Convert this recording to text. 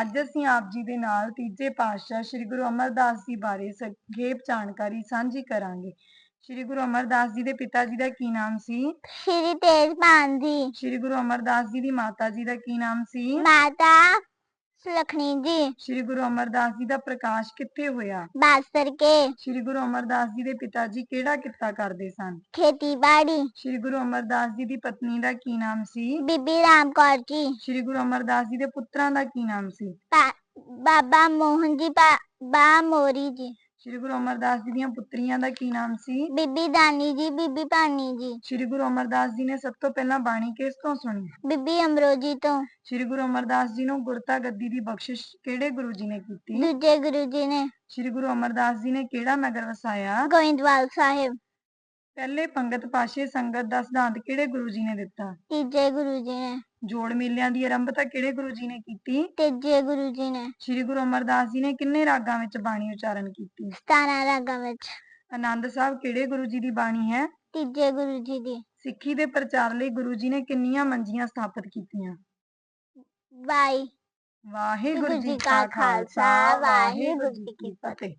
ਅੱਜ ਅਸੀਂ ਆਪ ਜੀ ਦੇ ਨਾਲ ਤੀਜੇ ਪਾਤਸ਼ਾਹ ਸ੍ਰੀ ਗੁਰੂ ਅਮਰਦਾਸ ਜੀ ਬਾਰੇ ਸੰਖੇਪ ਜਾਣਕਾਰੀ ਸਾਂਝੀ ਕਰਾਂਗੇ। ਸ੍ਰੀ ਗੁਰੂ ਅਮਰਦਾਸ ਜੀ ਦੇ ਪਿਤਾ ਜੀ ਦਾ ਕੀ ਨਾਮ ਸੀ? ਸ਼੍ਰੀ ਤੇਜਭਾਨ ਜੀ। ਸ੍ਰੀ ਗੁਰੂ ਅਮਰਦਾਸ ਜੀ ਦੀ ਮਾਤਾ ਜੀ ਦਾ ਕੀ ਨਾਮ ਸੀ? ਮਾਤਾ ਸੁਲਖਣੀ ਜੀ। ਸ੍ਰੀ ਗੁਰੂ ਅਮਰਦਾਸ ਜੀ ਦਾ ਪ੍ਰਕਾਸ਼ ਕਿੱਥੇ ਹੋਇਆ? ਬਾਸਰ ਕੇ। ਸ੍ਰੀ ਗੁਰੂ ਅਮਰਦਾਸ ਜੀ ਦੇ ਪਿਤਾ ਜੀ ਕਿਹੜਾ ਕਿੱਤਾ ਕਰਦੇ ਸਨ? ਖੇਤੀਬਾੜੀ। ਸ੍ਰੀ ਗੁਰੂ ਅਮਰਦਾਸ ਜੀ ਦੀ ਪਤਨੀ ਦਾ ਕੀ ਨਾਮ ਸੀ? ਬੀਬੀ ਰਾਮ ਕੌਰ ਜੀ। ਸ੍ਰੀ ਗੁਰੂ ਅਮਰਦਾਸ ਜੀ ਦੇ ਪੁੱਤਰਾਂ ਦਾ ਕੀ ਨਾਮ ਸੀ? ਬਾਬਾ ਮੋਹਨ ਜੀ ਬਾ ਬਾ ਮੋਰੀ ਜੀ। ਸ੍ਰੀ ਗੁਰੂ ਅਮਰਦਾਸ ਜੀ ਦੀਆਂ ਪੁੱਤਰੀਆਂ ਦਾ ਕੀ ਨਾਮ ਸੀ? ਬੀਬੀ ਦਾਨੀ ਜੀ ਬੀਬੀ ਭਾਨੀ ਜੀ। ਸ੍ਰੀ ਗੁਰੂ ਅਮਰਦਾਸ ਜੀ ਨੇ ਸਭ ਤੋਂ ਪਹਿਲਾਂ ਬਾਣੀ ਕਿਸ ਤੋਂ ਸੁਣੀ? ਬੀਬੀ ਅਮਰੋਜੀ ਤੋਂ। ਸ੍ਰੀ ਗੁਰੂ ਅਮਰਦਾਸ ਜੀ ਨੂੰ ਗੁਰਤਾ ਗੱਦੀ ਦੀ ਬਖਸ਼ਿਸ਼ ਕਿਹੜੇ ਗੁਰੂ ਜੀ ਨੇ ਕੀਤੀ? ਦੂਜੇ ਗੁਰੂ ਜੀ ਨੇ। ਸ੍ਰੀ ਗੁਰੂ ਅਮਰਦਾਸ ਜੀ ਨੇ ਕਿਹੜਾ ਨਗਰ ਵਸਾਇਆ? ਗੋਇੰਦਵਾਲ ਸਾਹਿਬ। ਪਹਿਲੇ ਪੰਗਤ ਪਾਸ਼ੇ ਸੰਗਤ ਦਾ ਸਿਧਾਂਤ ਕਿਹੜੇ ਗੁਰੂ ਜੀ ਨੇ ਦਿੱਤਾ? ਤੀਜੇ ਗੁਰੂ ਜੀ ਨੇ। ਜੋੜ ਮੇਲਿਆਂ ਦੀ ਆਰੰਭਤਾ ਕਿਹੜੇ ਗੁਰੂ ਜੀ ਨੇ ਕੀਤੀ? ਤੀਜੇ ਗੁਰੂ ਜੀ ਨੇ। ਸ੍ਰੀ ਗੁਰੂ ਅਮਰਦਾਸ ਜੀ ਨੇ ਕਿੰਨੇ ਰਾਗਾਂ ਵਿੱਚ ਬਾਣੀ ਉਚਾਰਨ ਕੀਤੀ? 17 ਰਾਗਾਂ ਵਿੱਚ। ਆਨੰਦ ਸਾਹਿਬ ਕਿਹੜੇ ਗੁਰੂ ਜੀ ਦੀ ਬਾਣੀ ਹੈ? ਤੀਜੇ ਗੁਰੂ ਜੀ ਦੀ। ਸਿੱਖੀ ਦੇ ਪ੍ਰਚਾਰ ਲਈ ਗੁਰੂ ਜੀ ਨੇ ਕਿੰਨੀਆਂ ਮੰਜੀਆਂ ਸਥਾਪਿਤ ਕੀਤੀਆਂ? ਬਾਈ। ਵਾਹਿਗੁਰੂ ਜੀ ਕਾ ਖਾਲਸਾ ਵਾਹਿਗੁਰੂ ਜੀ ਕੀ ਫਤਿਹ।